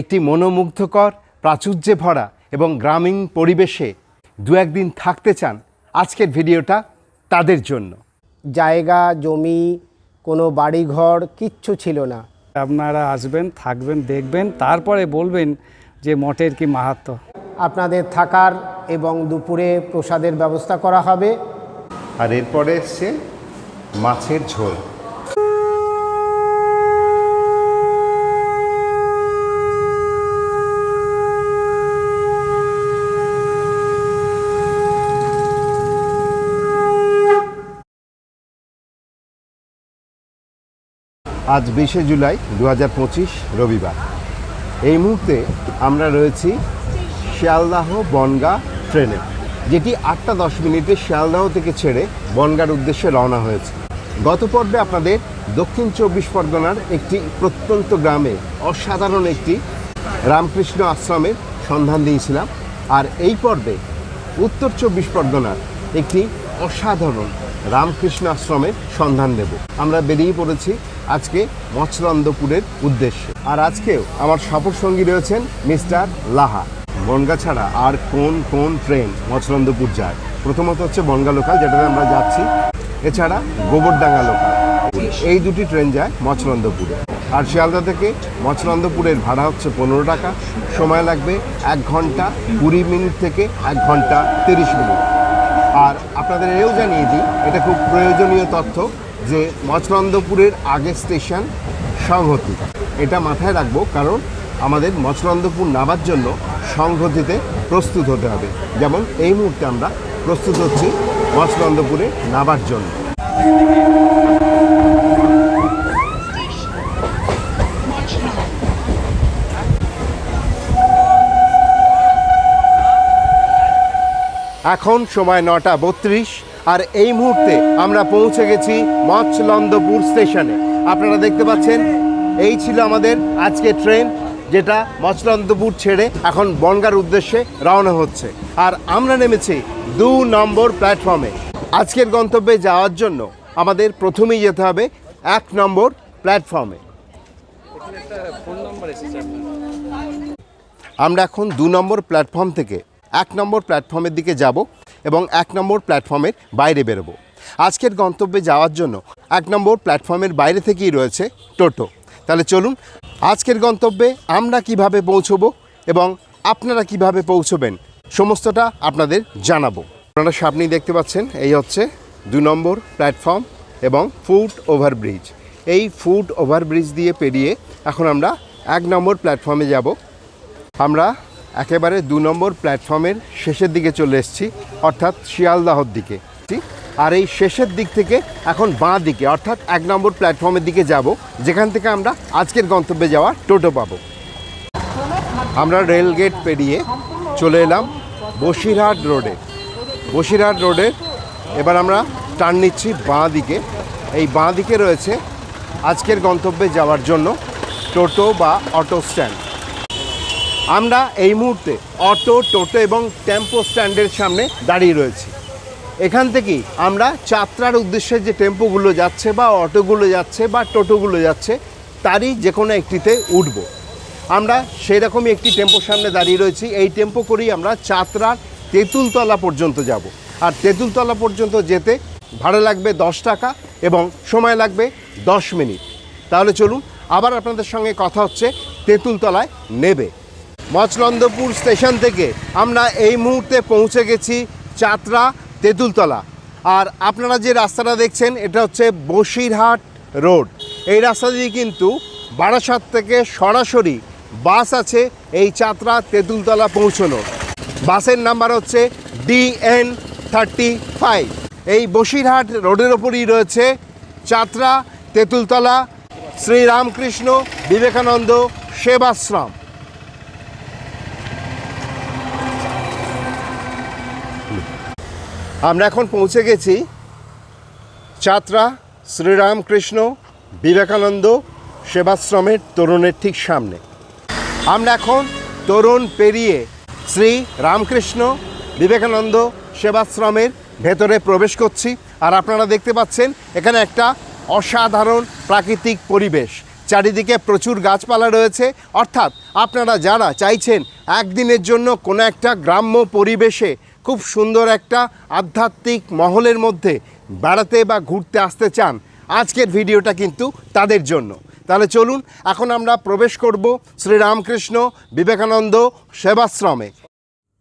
একটি মনোমুগ্ধকর প্রাচুর্যে ভরা এবং গ্রামীণ পরিবেশে দু একদিন থাকতে চান আজকের ভিডিওটা তাদের জন্য। জায়গা জমি কোনো বাড়িঘর কিচ্ছু ছিল না। আপনারা আসবেন থাকবেন দেখবেন তারপরে বলবেন যে মঠের কি মাহাত্ম্য আপনাদের থাকার এবং দুপুরে প্রসাদের ব্যবস্থা করা হবে। আর এরপরে এসছে মাছের ঝোল। আজ বিশে জুলাই দু হাজার পঁচিশ রবিবার। এই মুহূর্তে আমরা রয়েছি শিয়ালদাহ বনগা ট্রেনে, যেটি আটটা দশ মিনিটে শিয়ালদাহ থেকে ছেড়ে বনগার উদ্দেশ্যে রওনা হয়েছে। গত পর্বে আপনাদের দক্ষিণ চব্বিশ পরগনার একটি প্রত্যন্ত গ্রামে অসাধারণ একটি রামকৃষ্ণ আশ্রমের সন্ধান দিয়েছিলাম। আর এই পর্বে উত্তর চব্বিশ পরগনার একটি অসাধারণ রামকৃষ্ণ আশ্রমে সন্ধান দেব। আমরা বেরিয়ে পড়েছি আজকে মৎস্যনন্দপুরের উদ্দেশ্যে। আর আজকেও আমার সফর সঙ্গী রয়েছেন মিস্টার লাহা। বনগা ছাড়া আর কোন কোন ট্রেন মৎস্যনন্দপুর যায়? প্রথমত হচ্ছে বনগা লোকাল, যেটাতে আমরা যাচ্ছি। এছাড়া গোবরডাঙ্গা লোকাল। এই দুটি ট্রেন যায় মৎস্যনন্দপুরে। আর শিয়ালদা থেকে মৎস্যনন্দপুরের ভাড়া হচ্ছে পনেরো টাকা। সময় লাগবে এক ঘণ্টা কুড়ি মিনিট থেকে এক ঘণ্টা তিরিশ মিনিট। আর আপনাদের এও জানিয়ে দিই, এটা খুব প্রয়োজনীয় তথ্য যে মচনন্দপুরের আগের স্টেশন সংহতি। এটা মাথায় রাখব কারণ আমাদের মচনন্দপুর নামার জন্য সংহতিতে প্রস্তুত হতে হবে। যেমন এই মুহূর্তে আমরা প্রস্তুত হচ্ছি মচনন্দপুরে নামার জন্য। এখন সময় নটা বত্রিশ, আর এই মুহূর্তে আমরা পৌঁছে গেছি মৎস্যনন্দপুর স্টেশনে। আপনারা দেখতে পাচ্ছেন, এই ছিল আমাদের আজকে ট্রেন, যেটা মৎস্যনন্দপুর ছেড়ে এখন বনগার উদ্দেশ্যে রওনা হচ্ছে। আর আমরা নেমেছি দু নম্বর প্ল্যাটফর্মে। আজকের গন্তব্যে যাওয়ার জন্য আমাদের প্রথমেই যেতে হবে এক নম্বর প্ল্যাটফর্মে। আমরা এখন দু নম্বর প্ল্যাটফর্ম থেকে এক নম্বর প্ল্যাটফর্মের দিকে যাব এবং এক নম্বর প্ল্যাটফর্মের বাইরে বেরোবো। আজকের গন্তব্যে যাওয়ার জন্য এক নম্বর প্ল্যাটফর্মের বাইরে থেকেই রয়েছে টোটো। তাহলে চলুন, আজকের গন্তব্যে আমরা কীভাবে পৌঁছবো এবং আপনারা কীভাবে পৌঁছবেন সমস্তটা আপনাদের জানাব। আপনারা সামনেই দেখতে পাচ্ছেন, এই হচ্ছে দু নম্বর প্ল্যাটফর্ম এবং ফুট ওভারব্রিজ এই ফুট ওভারব্রিজ দিয়ে পেরিয়ে এখন আমরা এক নম্বর প্ল্যাটফর্মে যাব। আমরা একেবারে দু নম্বর প্ল্যাটফর্মের শেষের দিকে চলে এসেছি, অর্থাৎ শিয়ালদাহর দিকে? আর এই শেষের দিক থেকে এখন বাঁ দিকে, অর্থাৎ এক নম্বর প্ল্যাটফর্মের দিকে যাব, যেখান থেকে আমরা আজকের গন্তব্যে যাওয়া টোটো পাবো। আমরা রেল গেট পেরিয়ে চলে এলাম বসিরহাট রোডে। বসিরহাট রোডে এবার আমরা টার্ন নিচ্ছি বাঁ দিকে। এই বাঁ দিকে রয়েছে আজকের গন্তব্যে যাওয়ার জন্য টোটো বা অটো স্ট্যান্ড। আমরা এই মুহূর্তে অটো, টোটো এবং টেম্পো স্ট্যান্ডের সামনে দাঁড়িয়ে রয়েছি। এখান থেকেই আমরা যাত্রার উদ্দেশ্যে যে টেম্পোগুলো যাচ্ছে বা অটোগুলো যাচ্ছে বা টোটোগুলো যাচ্ছে, তারই যে কোনো একটিতে উঠব। আমরা সেই রকমই একটি টেম্পোর সামনে দাঁড়িয়ে রয়েছি। এই টেম্পো করেই আমরা চাতরার তেঁতুলতলা পর্যন্ত যাব। আর তেঁতুলতলা পর্যন্ত যেতে ভাড়া লাগবে দশ টাকা এবং সময় লাগবে দশ মিনিট। তাহলে চলুন, আবার আপনাদের সঙ্গে কথা হচ্ছে তেঁতুলতলায় নেবে। মচনন্দপুর স্টেশন থেকে আমরা এই মুহূর্তে পৌঁছে গেছি চাতরা তেঁতুলতলা। আর আপনারা যে রাস্তাটা দেখছেন, এটা হচ্ছে বসিরহাট রোড। এই রাস্তা দিয়ে কিন্তু বারাসাত থেকে সরাসরি বাস আছে এই চাতরা তেঁতুলতলা পৌঁছানোর। বাসের নাম্বার হচ্ছে ডিএন থার্টি ফাইভ। এই বসিরহাট রোডের ওপরই রয়েছে চাতরা তেঁতুলতলা। শ্রীরামকৃষ্ণ বিবেকানন্দ সেবাশ্রম। আমরা এখন পৌঁছে গেছি চাতরা শ্রীরামকৃষ্ণ বিবেকানন্দ সেবাশ্রমের তরুণের ঠিক সামনে। আমরা এখন তরুণ পেরিয়ে শ্রী রামকৃষ্ণ বিবেকানন্দ সেবাশ্রমের ভেতরে প্রবেশ করছি আর আপনারা দেখতে পাচ্ছেন এখানে একটা অসাধারণ প্রাকৃতিক পরিবেশ। চারিদিকে প্রচুর গাছপালা রয়েছে। অর্থাৎ আপনারা যারা চাইছেন একদিনের জন্য কোনো একটা গ্রাম্য পরিবেশে খুব সুন্দর একটা আধ্যাত্মিক মহলের মধ্যে বেড়াতে বা ঘুরতে আসতে চান, আজকের ভিডিওটা কিন্তু তাদের জন্য। তাহলে চলুন, এখন আমরা প্রবেশ করব শ্রীরামকৃষ্ণ বিবেকানন্দ সেবাশ্রমে।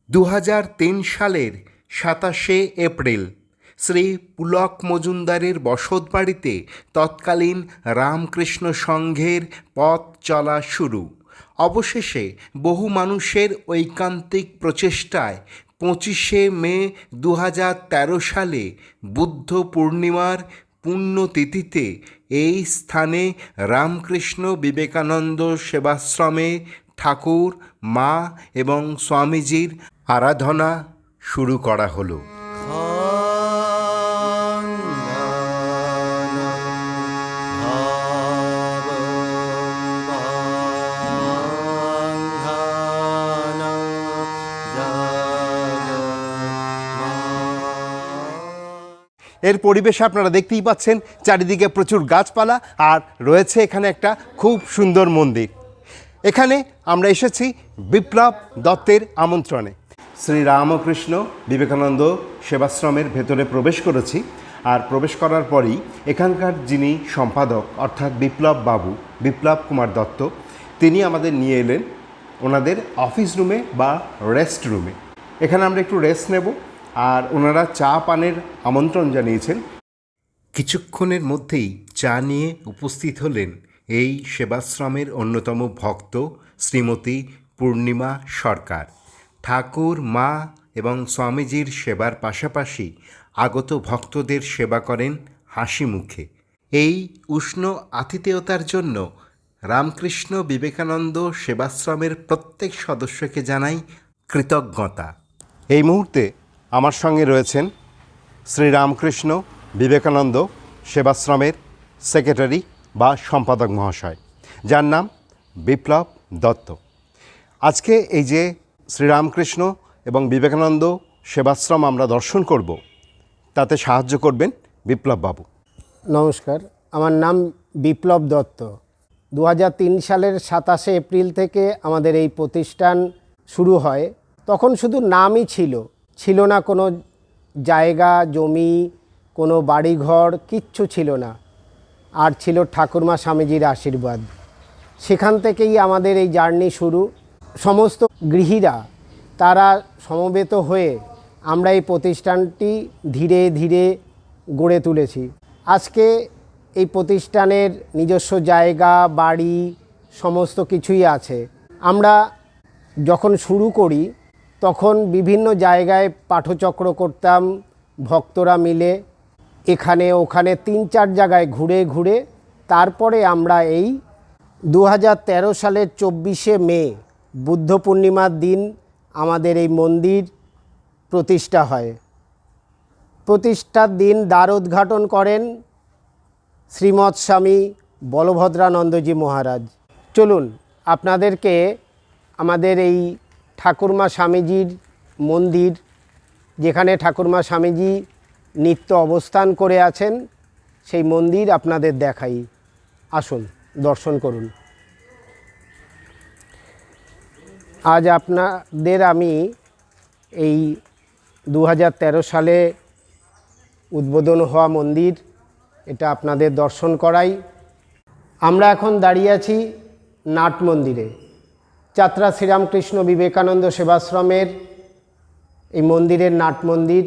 দু হাজার তিন সালের সাতাশে এপ্রিল, শ্রী পুলক মজুমদারের বসত বাড়িতে তৎকালীন রামকৃষ্ণ সংঘের পথ চলা শুরু। অবশেষে বহু মানুষের ঐকান্তিক প্রচেষ্টায় পঁচিশে মে দু তেরো সালে বুদ্ধ পূর্ণিমার পুণ্যতিথিতে এই স্থানে রামকৃষ্ণ বিবেকানন্দ সেবাশ্রমে ঠাকুর, মা এবং স্বামীজির আরাধনা শুরু করা হলো। এর পরিবেশে আপনারা দেখতেই পাচ্ছেন চারিদিকে প্রচুর গাছপালা আর রয়েছে এখানে একটা খুব সুন্দর মন্দির। এখানে আমরা এসেছি বিপ্লব দত্তের আমন্ত্রণে। শ্রী রামকৃষ্ণ বিবেকানন্দ সেবাশ্রমের ভেতরে প্রবেশ করেছি আর প্রবেশ করার পরই এখানকার যিনি সম্পাদক, অর্থাৎ বিপ্লব বাবু, বিপ্লব কুমার দত্ত, তিনি আমাদের নিয়ে এলেন ওনাদের অফিস রুমে বা রেস্ট রুমে। এখানে আমরা একটু রেস্ট নেব। আর ওনারা চা পানের আমন্ত্রণ জানিয়েছেন। কিছুক্ষণের মধ্যেই চা নিয়ে উপস্থিত হলেন এই সেবাশ্রমের অন্যতম ভক্ত শ্রীমতী পূর্ণিমা সরকার। ঠাকুর মা এবং স্বামীজির সেবার পাশাপাশি আগত ভক্তদের সেবা করেন হাসি মুখে। এই উষ্ণ আতিথেয়তার জন্য রামকৃষ্ণ বিবেকানন্দ সেবাশ্রমের প্রত্যেক সদস্যকে জানাই কৃতজ্ঞতা। এই মুহূর্তে আমার সঙ্গে রয়েছেন শ্রীরামকৃষ্ণ বিবেকানন্দ সেবাশ্রমের সেক্রেটারি বা সম্পাদক মহাশয়। যার নাম বিপ্লব দত্ত। আজকে এই যে শ্রীরামকৃষ্ণ এবং বিবেকানন্দ সেবাশ্রম আমরা দর্শন করব, তাতে সাহায্য করবেন বিপ্লব বাবু। নমস্কার, আমার নাম বিপ্লব দত্ত। দু হাজার তিন সালের সাতাশে এপ্রিল থেকে আমাদের এই প্রতিষ্ঠান শুরু হয়। তখন শুধু নামই ছিল ছিল না কোনো জায়গা, জমি, কোনো বাড়িঘর, কিচ্ছু ছিল না। আর ছিল ঠাকুরমা স্বামীজির আশীর্বাদ। সেখান থেকেই আমাদের এই জার্নি শুরু। সমস্ত গৃহীরা, তারা সমবেত হয়ে আমরা এই প্রতিষ্ঠানটি ধীরে ধীরে গড়ে তুলেছি। আজকে এই প্রতিষ্ঠানের নিজস্ব জায়গা, বাড়ি, সমস্ত কিছুই আছে। আমরা যখন শুরু করি তখন বিভিন্ন জায়গায় পাঠচক্র করতাম, ভক্তরা মিলে। এখানে, ওখানে তিন চার জায়গায় ঘুরে ঘুরে তারপরে আমরা এই দু হাজার তেরো সালের চব্বিশে মে, বুদ্ধ পূর্ণিমার দিন আমাদের এই মন্দির প্রতিষ্ঠা হয়। প্রতিষ্ঠার দিন দ্বার উদ্ঘাটন করেন শ্রীমৎ স্বামী বলভদ্রানন্দজি মহারাজ। চলুন, আপনাদেরকে আমাদের এই ঠাকুরমা স্বামীজির মন্দির, যেখানে ঠাকুরমা স্বামীজি নিত্য অবস্থান করে আছেন, সেই মন্দির আপনাদের দেখাই। আসুন, দর্শন করুন। আজ আপনাদের আমি এই দু হাজার তেরো সালে উদ্বোধন হওয়া মন্দির, এটা আপনাদের দর্শন করাই। আমরা এখন দাঁড়িয়ে আছি নাট মন্দিরে। যাত্রা শ্রীরামকৃষ্ণ বিবেকানন্দ সেবাশ্রমের এই মন্দিরের নাট মন্দির।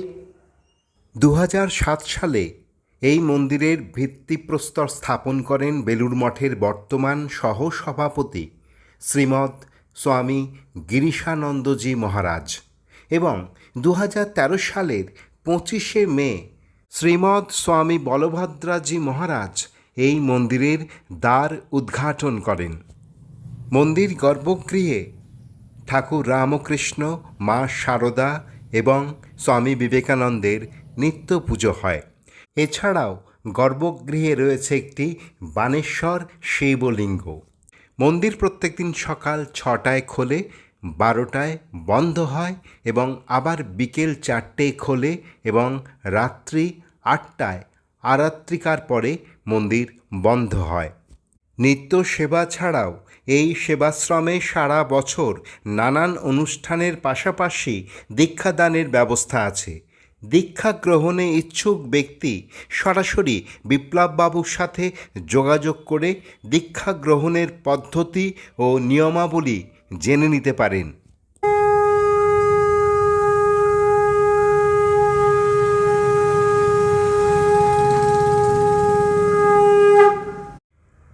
দু হাজার সাত সালে এই মন্দিরের ভিত্তিপ্রস্তর স্থাপন করেন বেলুর মঠের বর্তমান সহ সভাপতি শ্রীমৎ স্বামী গিরিশানন্দজি মহারাজ এবং দু হাজার তেরো সালের পঁচিশে মে শ্রীমৎ স্বামী বলভদ্রাজি মহারাজ এই মন্দিরের দ্বার উদ্ঘাটন করেন। মন্দির গর্ভগৃহে। ঠাকুর রামকৃষ্ণ, মা শারদা এবং স্বামী বিবেকানন্দের নিত্য পুজো হয়। এছাড়াও গর্ভগৃহে রয়েছে একটি বানেশ্বর শিবলিঙ্গ। মন্দির প্রত্যেকদিন সকাল ছটায় খোলে, বারোটায় বন্ধ হয় এবং আবার বিকেল চারটেয় খোলে এবং রাত্রি আটটায় আরাত্রিকার পরে মন্দির বন্ধ হয়। নিত্য সেবা ছাড়াও এই সেবাশ্রমে সারা বছর নানান অনুষ্ঠানের পাশাপাশি দীক্ষাদানের ব্যবস্থা আছে। দীক্ষা গ্রহণে ইচ্ছুক ব্যক্তি সরাসরি বিপ্লববাবুর সাথে যোগাযোগ করে দীক্ষা গ্রহণের পদ্ধতি ও নিয়মাবলী জেনে নিতে পারেন।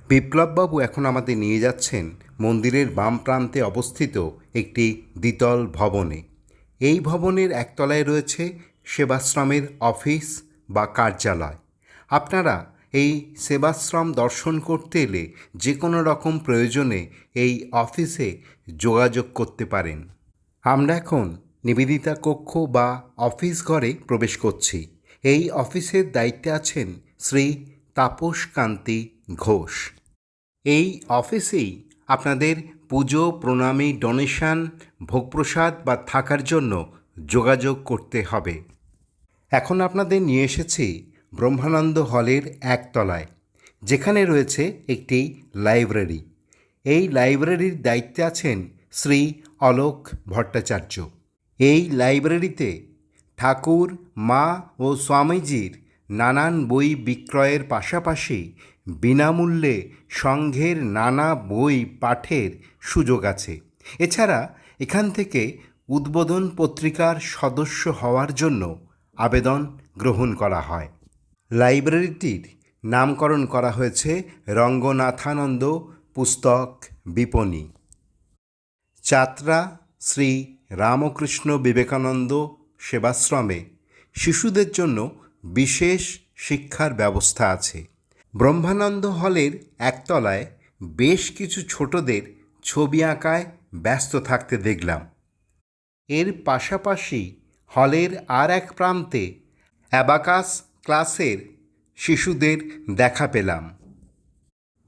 বিপ্লববাবু এখন আমাদের নিয়ে যাচ্ছেন মন্দিরের বাম প্রান্তে অবস্থিত একটি দ্বিতল ভবনে। এই ভবনের একতলায় রয়েছে সেবাশ্রমের অফিস বা কার্যালয়। আপনারা এই সেবাশ্রম দর্শন করতে এলে যে কোনো রকম প্রয়োজনে এই অফিসে যোগাযোগ করতে পারেন। আমরা এখন নিবেদিতা কক্ষ বা অফিস ঘরে প্রবেশ করছি। এই অফিসের দায়িত্বে আছেন শ্রী তাপস কান্তি ঘোষ। এই অফিসেই আপনাদের পুজো, প্রণামী, ডোনেশন, ভোগপ্রসাদ বা থাকার জন্য যোগাযোগ করতে হবে। এখন আপনাদের নিয়ে এসেছি ব্রহ্মানন্দ হলের একতলায়, যেখানে রয়েছে একটি লাইব্রেরি। এই লাইব্রেরির দায়িত্বে আছেন শ্রী অলোক ভট্টাচার্য। এই লাইব্রেরিতে ঠাকুর, মা ও স্বামীজির নানান বই বিক্রয়ের পাশাপাশি বিনামূল্যে সংঘের নানা বই পাঠের সুযোগ আছে। এছাড়া এখান থেকে উদ্বোধন পত্রিকার সদস্য হওয়ার জন্য আবেদন গ্রহণ করা হয়। লাইব্রেরিটির নামকরণ করা হয়েছে রঙ্গনাথানন্দ পুস্তক বিপণী। চাত্রা শ্রী রামকৃষ্ণ বিবেকানন্দ সেবাশ্রমে শিশুদের জন্য বিশেষ শিক্ষার ব্যবস্থা আছে। ব্রহ্মানন্দ হলের একতলায় বেশ কিছু ছোটদের ছবি আঁকায় ব্যস্ত থাকতে দেখলাম। এর পাশাপাশি হলের আর এক প্রান্তে অ্যাবাকাস ক্লাসের শিশুদের দেখা পেলাম।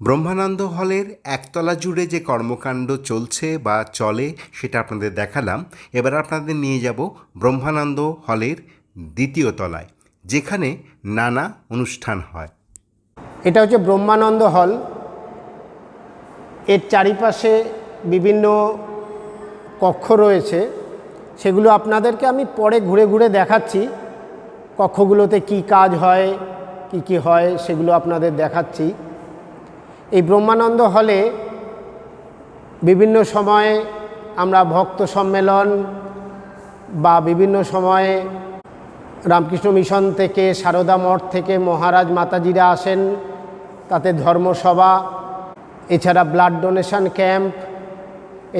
ব্রহ্মানন্দ হলের একতলা জুড়ে যে কর্মকাণ্ড চলছে বা চলে সেটা আপনাদের দেখালাম। এবার আপনাদের নিয়ে যাব ব্রহ্মানন্দ হলের দ্বিতীয় তলায়। যেখানে নানা অনুষ্ঠান হয়। এটা হচ্ছে ব্রহ্মানন্দ হল। এর চারিপাশে বিভিন্ন কক্ষ রয়েছে। সেগুলো আপনাদেরকে আমি পরে ঘুরে ঘুরে দেখাচ্ছি। কক্ষগুলোতে কি কাজ হয়, কি কি হয়, সেগুলো আপনাদের দেখাচ্ছি। এই ব্রহ্মানন্দ হলে বিভিন্ন সময়ে আমরা ভক্ত সম্মেলন বা বিভিন্ন সময়ে রামকৃষ্ণ মিশন থেকে, সারদা মঠ থেকে মহারাজ মাতাজিরা আসেন। তাতে ধর্মসভা, এছাড়া ব্লাড ডোনেশন ক্যাম্প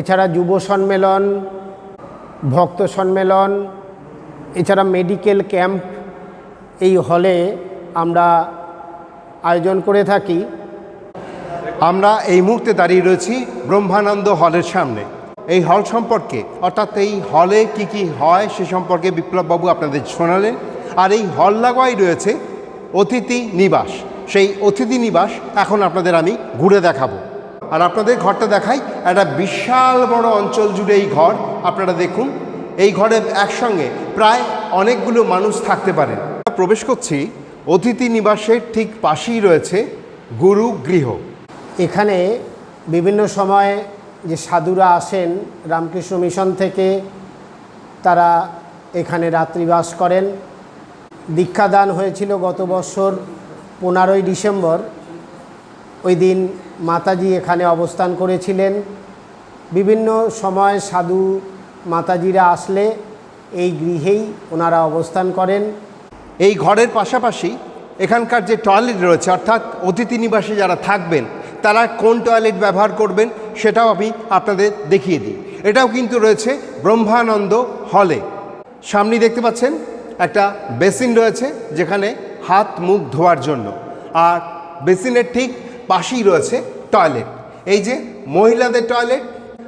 এছাড়া যুব সম্মেলন, ভক্ত সম্মেলন, এছাড়া মেডিকেল ক্যাম্প এই হলে আমরা আয়োজন করে থাকি। আমরা এই মুহূর্তে দাঁড়িয়ে রয়েছি ব্রহ্মানন্দ হলের সামনে। এই হল সম্পর্কে, অর্থাৎ এই হলে কি কি হয় সে সম্পর্কে বিপ্লববাবু আপনাদের শোনালেন। আর এই হল লাগোয়াই রয়েছে অতিথি নিবাস। সেই অতিথি নিবাস এখন আপনাদের আমি ঘুরে দেখাবো। আর আপনাদের ঘরটা দেখাই, একটা বিশাল বড় অঞ্চল জুড়ে এই ঘর, আপনারা দেখুন, এই ঘরে একসঙ্গে প্রায় অনেকগুলো মানুষ থাকতে পারেন প্রবেশ করছি, অতিথি নিবাসের ঠিক পাশেই রয়েছে গুরু গৃহ এখানে বিভিন্ন সময়ে সাধুরা আসেন রামকৃষ্ণ মিশন থেকে, তারা এখানে রাত্রিবাস করেন। দীক্ষাদান হয়েছিল গত বছর পনেরোই ডিসেম্বর। ওই দিন মাতাজি এখানে অবস্থান করেছিলেন। বিভিন্ন সময় সাধু মাতাজিরা আসলে এই গৃহেই ওনারা অবস্থান করেন। এই ঘরের পাশাপাশি এখানকার যে টয়লেট রয়েছে, অর্থাৎ অতিথি নিবাসে যারা থাকবেন, তারা কোন টয়লেট ব্যবহার করবেন? সেটাও আমি আপনাদের দেখিয়ে দিই। এটাও কিন্তু রয়েছে ব্রহ্মানন্দ হলে। সামনে দেখতে পাচ্ছেন, একটা বেসিন রয়েছে যেখানে হাত মুখ ধোয়ার জন্য। আর বেসিনের ঠিক পাশেই রয়েছে টয়লেট। এই যে মহিলাদের টয়লেট,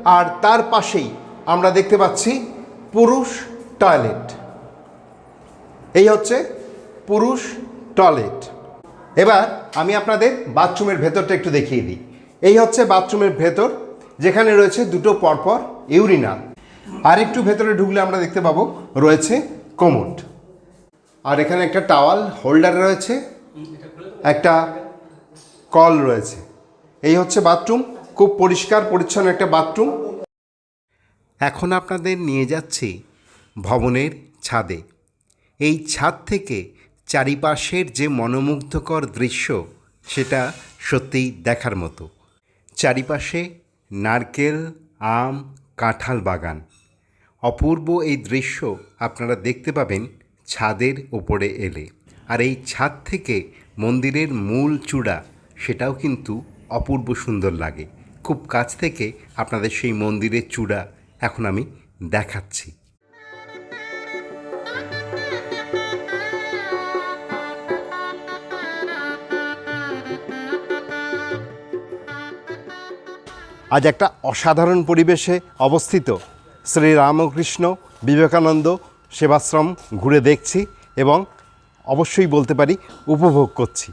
আর তার পাশেই আমরা দেখতে পাচ্ছি পুরুষ টয়লেট। এই হচ্ছে পুরুষ টয়লেট। এবার আমি আপনাদের বাথরুমের ভেতরটা একটু দেখিয়ে দিই। এই হচ্ছে বাথরুমের ভেতর, যেখানে রয়েছে দুটো পরপর ইউরিনাল। আর একটু ভেতরে ঢুকলে আমরা দেখতে পাবো, রয়েছে কোমোট আর এখানে একটা টাওয়াল হোল্ডার রয়েছে, একটা কল রয়েছে। এই হচ্ছে বাথরুম, খুব পরিষ্কার, পরিচ্ছন্ন একটা বাথরুম। এখন আপনাদের নিয়ে যাচ্ছি ভবনের ছাদে। এই ছাদ থেকে চারিপাশের যে মনোমুগ্ধকর দৃশ্য, সেটা সত্যিই দেখার মতো। চারিপাশে নারকেল, আম, কাঁঠাল বাগান। অপূর্ব এই দৃশ্য আপনারা দেখতে পাবেন ছাদের ওপরে এলে। আর এই ছাদ থেকে মন্দিরের মূল চূড়া, সেটাও কিন্তু অপূর্ব সুন্দর লাগে। খুব কাছ থেকে আপনাদের সেই মন্দিরের চূড়া এখন আমি দেখাচ্ছি। আজ একটা অসাধারণ পরিবেশে অবস্থিত শ্রী রামকৃষ্ণ বিবেকানন্দ সেবাশ্রম ঘুরে দেখছি এবং অবশ্যই বলতে পারি উপভোগ করছি।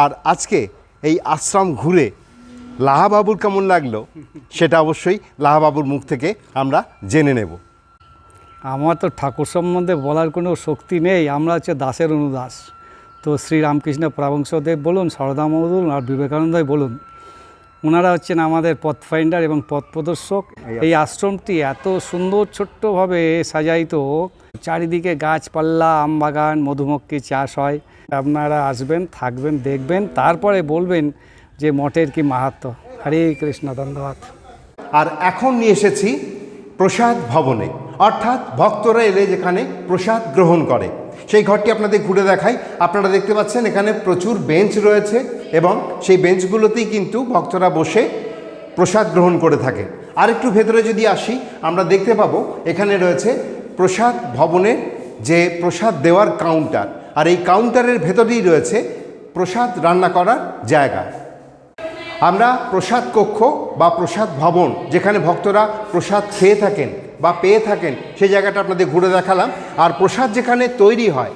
আর আজকে এই আশ্রম ঘুরে লাহাবাবুর কেমন লাগল সেটা অবশ্যই লাহাবাবুর মুখ থেকে আমরা জেনে নেব। আমার তো ঠাকুর সম্বন্ধে বলার কোনো শক্তি নেই, আমরা হচ্ছে দাসের অনুদাস। তো শ্রী রামকৃষ্ণ বলুন, সারদা বলুন আর বিবেকানন্দই বলুন। ওনারা হচ্ছেন আমাদের পথ ফাইন্ডার এবং পথ প্রদর্শক। এই আশ্রমটি এত সুন্দর ছোট্টভাবে সাজাইত। চারিদিকে গাছপাল্লা আম বাগান মধুমক্ষী চাষ হয়। আপনারা আসবেন থাকবেন দেখবেন তারপরে বলবেন যে মঠের কি মাহাত্ম হরে কৃষ্ণ ধন্যবাদ। আর এখন নিয়ে এসেছি প্রসাদ ভবনে। অর্থাৎ ভক্তরা এলে যেখানে প্রসাদ গ্রহণ করে। সেই ঘরটি আপনাদের ঘুরে দেখাই। আপনারা দেখতে পাচ্ছেন এখানে প্রচুর বেঞ্চ রয়েছে এবং সেই বেঞ্চগুলোতেই কিন্তু ভক্তরা বসে প্রসাদ গ্রহণ করে থাকে। আর একটু ভেতরে যদি আসি, আমরা দেখতে পাবো এখানে রয়েছে প্রসাদ ভবনের যে প্রসাদ দেওয়ার কাউন্টার আর এই কাউন্টারের ভেতরেই রয়েছে প্রসাদ রান্না করার জায়গা। আমরা প্রসাদ কক্ষ বা প্রসাদ ভবন, যেখানে ভক্তরা প্রসাদ খেয়ে থাকেন বা পেয়ে থাকেন, সেই জায়গাটা আপনাদের ঘুরে দেখালাম। আর প্রসাদ যেখানে তৈরি হয়,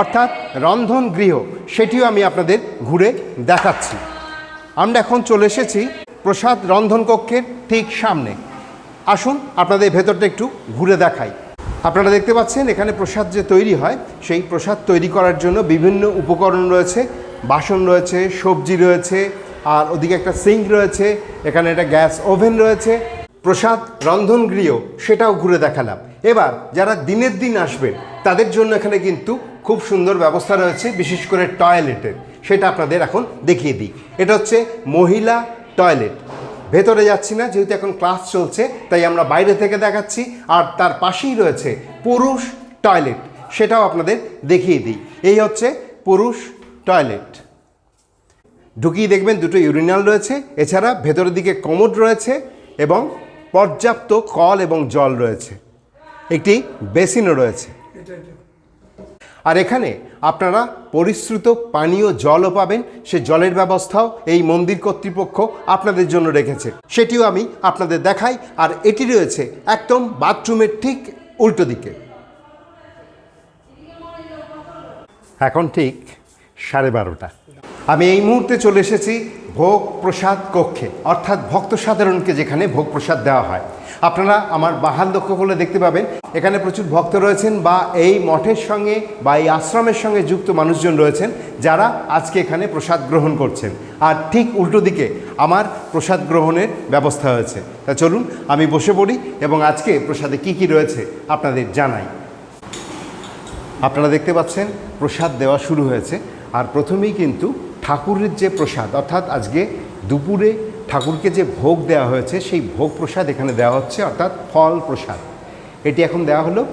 অর্থাৎ রন্ধন গৃহ, সেটিও আমি আপনাদের ঘুরে দেখাচ্ছি। আমরা এখন চলে এসেছি প্রসাদ রন্ধন কক্ষের ঠিক সামনে। আসুন, আপনাদের ভেতরটা একটু ঘুরে দেখাই। আপনারা দেখতে পাচ্ছেন, এখানে প্রসাদ যে তৈরি হয়, সেই প্রসাদ তৈরি করার জন্য বিভিন্ন উপকরণ রয়েছে। বাসন রয়েছে, সবজি রয়েছে, আর ওদিকে একটা সিঙ্ক রয়েছে, এখানে একটা গ্যাস ওভেন রয়েছে প্রসাদ রন্ধন গৃহ সেটাও ঘুরে দেখালাম। এবার যারা দিনের দিন আসবেন, তাদের জন্য এখানে কিন্তু খুব সুন্দর ব্যবস্থা রয়েছে, বিশেষ করে টয়লেটের। সেটা আপনাদের এখন দেখিয়ে দিই। এটা হচ্ছে মহিলা টয়লেট। ভেতরে যাচ্ছি না, যেহেতু এখন ক্লাস চলছে, তাই আমরা বাইরে থেকে দেখাচ্ছি। আর তার পাশেই রয়েছে পুরুষ টয়লেট, সেটাও আপনাদের দেখিয়ে দিই। এই হচ্ছে পুরুষ টয়লেট। ঢুকিয়ে দেখবেন দুটো ইউরিনাল রয়েছে, এছাড়া ভেতরের দিকে কমোড রয়েছে এবং পর্যাপ্ত কল এবং জল রয়েছে। একটি বেসিনও রয়েছে। আর এখানে আপনারা পরিশ্রুত পানীয় জলও পাবেন। সে জলের ব্যবস্থাও এই মন্দির কর্তৃপক্ষ আপনাদের জন্য রেখেছে। সেটিও আমি আপনাদের দেখাই। আর এটি রয়েছে একদম বাথরুমের ঠিক উল্টো দিকে। এখন ঠিক সাড়ে বারোটা। আমি এই মুহূর্তে চলে এসেছি ভোগ প্রসাদ কক্ষে, অর্থাৎ ভক্ত সাধারণকে যেখানে ভোগ প্রসাদ দেওয়া হয়। আপনারা আমার বাহাল লক্ষ্য করলে দেখতে পাবেন, এখানে প্রচুর ভক্ত রয়েছেন বা এই মঠের সঙ্গে বা এই আশ্রমের সঙ্গে যুক্ত মানুষজন রয়েছেন যারা আজকে এখানে প্রসাদ গ্রহণ করছেন। আর ঠিক উল্টো দিকে আমার প্রসাদ গ্রহণের ব্যবস্থা হয়েছে। তা চলুন, আমি বসে পড়ি এবং আজকে প্রসাদে কি কি রয়েছে আপনাদের জানাই। আপনারা দেখতে পাচ্ছেন, প্রসাদ দেওয়া শুরু হয়েছে। আর প্রথমেই কিন্তু ঠাকুরের যে প্রসাদ, অর্থাৎ আজকে দুপুরে ঠাকুরকে যে ভোগ দেওয়া হয়েছে, সেই ভোগ প্রসাদ এখানে দেওয়া হচ্ছে, অর্থাৎ ফল প্রসাদ। এটি এখন দেওয়া হলো।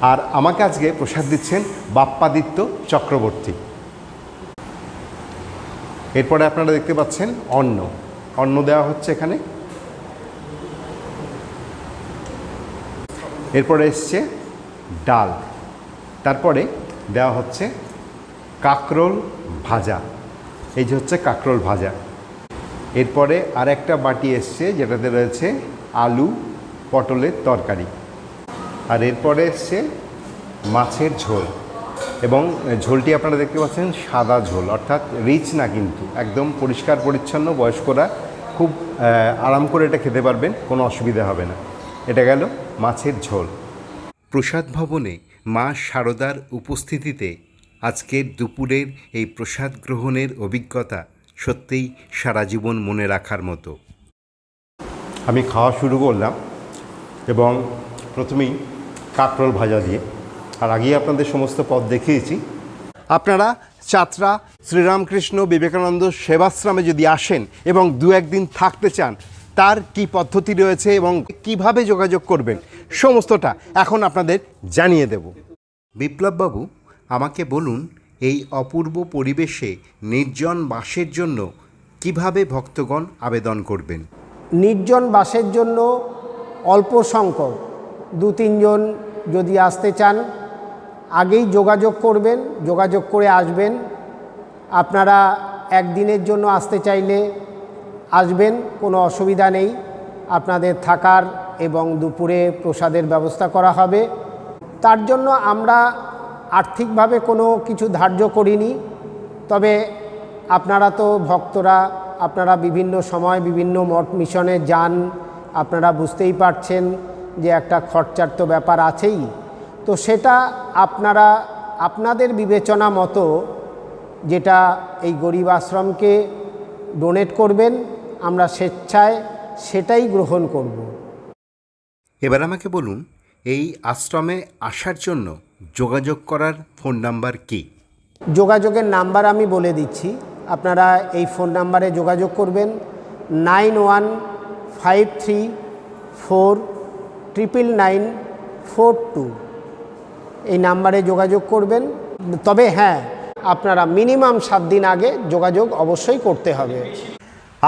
আর আমাকে আজকে প্রসাদ দিচ্ছেন বাপ্পাদিত্য চক্রবর্তী। এরপরে আপনারা দেখতে পাচ্ছেন অন্ন। অন্ন দেওয়া হচ্ছে এখানে। এরপরে এসছে ডাল। তারপরে দেওয়া হচ্ছে কাকরোল ভাজা। এই যে হচ্ছে কাঁকরোল ভাজা। এরপরে আর একটা বাটি এসছে, যেটাতে রয়েছে আলু পটলের তরকারি। আর এরপরে এসছে মাছের ঝোল। এবং ঝোলটি আপনারা দেখতে পাচ্ছেন সাদা ঝোল, অর্থাৎ রিচ না কিন্তু, একদম পরিষ্কার পরিচ্ছন্ন বয়স্করা খুব আরাম করে এটা খেতে পারবেন, কোনো অসুবিধা হবে না। এটা গেল মাছের ঝোল। প্রসাদ ভবনে মা শারদার উপস্থিতিতে আজকের দুপুরের এই প্রসাদ গ্রহণের অভিজ্ঞতা সত্যিই সারা জীবন মনে রাখার মতো। আমি খাওয়া শুরু করলাম এবং প্রথমেই কাঁকরোল ভাজা দিয়ে। আর আগেই আপনাদের সমস্ত পদ দেখিয়েছি। আপনারা চাত্রা শ্রীরামকৃষ্ণ বিবেকানন্দ সেবাশ্রমে যদি আসেন এবং দু একদিন থাকতে চান তার কি পদ্ধতি রয়েছে এবং কীভাবে যোগাযোগ করবেন সমস্তটা এখন আপনাদের জানিয়ে দেব। বিপ্লববাবু আমাকে বলুন, এই অপূর্ব পরিবেশে নির্জন বাসের জন্য কীভাবে ভক্তগণ আবেদন করবেন? নির্জন বাসের জন্য অল্প সংখ্যক। দু, তিনজন যদি আসতে চান, আগেই যোগাযোগ করবেন, যোগাযোগ করে আসবেন। আপনারা একদিনের জন্য আসতে চাইলে আসবেন, কোনো অসুবিধা নেই। আপনাদের থাকার এবং দুপুরে প্রসাদের ব্যবস্থা করা হবে। তার জন্য আমরা আর্থিকভাবে কোনো কিছু ধার্য করিনি, তবে আপনারা তো ভক্তরা, আপনারা বিভিন্ন সময় বিভিন্ন মঠ মিশনে যান, আপনারা বুঝতেই পারছেন যে একটা খরচার তো ব্যাপার আছেই। তো সেটা আপনারা, আপনাদের বিবেচনা মতো যেটা এই গরিব আশ্রমকে ডোনেট করবেন, আমরা স্বেচ্ছায় সেটাই গ্রহণ করব। এবার আমাকে বলুন, এই আশ্রমে আসার জন্য যোগাযোগ করার ফোন নাম্বার কি? যোগাযোগের নাম্বার আমি বলে দিচ্ছি। আপনারা এই ফোন নাম্বারে যোগাযোগ করবেন। Nine one five three four triple nine four two. এই নাম্বারে যোগাযোগ করবেন। তবে হ্যাঁ আপনারা মিনিমাম সাত দিন আগে যোগাযোগ অবশ্যই করতে হবে।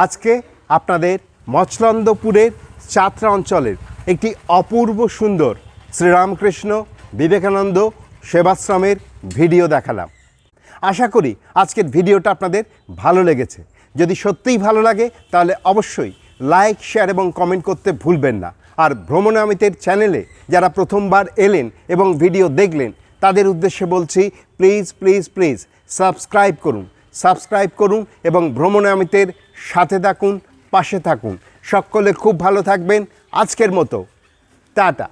আজকে আপনাদের মচলন্দপুরের চাতরা অঞ্চলের একটি অপূর্ব সুন্দর শ্রীরামকৃষ্ণ বিবেকানন্দ সেবাশ্রমের ভিডিও দেখালাম। আশা করি আজকের ভিডিওটা আপনাদের ভালো লেগেছে। যদি সত্যিই ভালো লাগে, তাহলে অবশ্যই লাইক, শেয়ার এবং কমেন্ট করতে ভুলবেন না। আর ভ্রমণামিতের চ্যানেলে যারা প্রথমবার এলেন এবং ভিডিও দেখলেন, তাদের উদ্দেশ্যে বলছি প্লিজ প্লিজ প্লিজ সাবস্ক্রাইব করুন। সাবস্ক্রাইব করুন এবং ভ্রমণামিতের সাথে থাকুন, পাশে থাকুন। সকলে খুব ভালো থাকবেন। আজকের মতো। টাটা।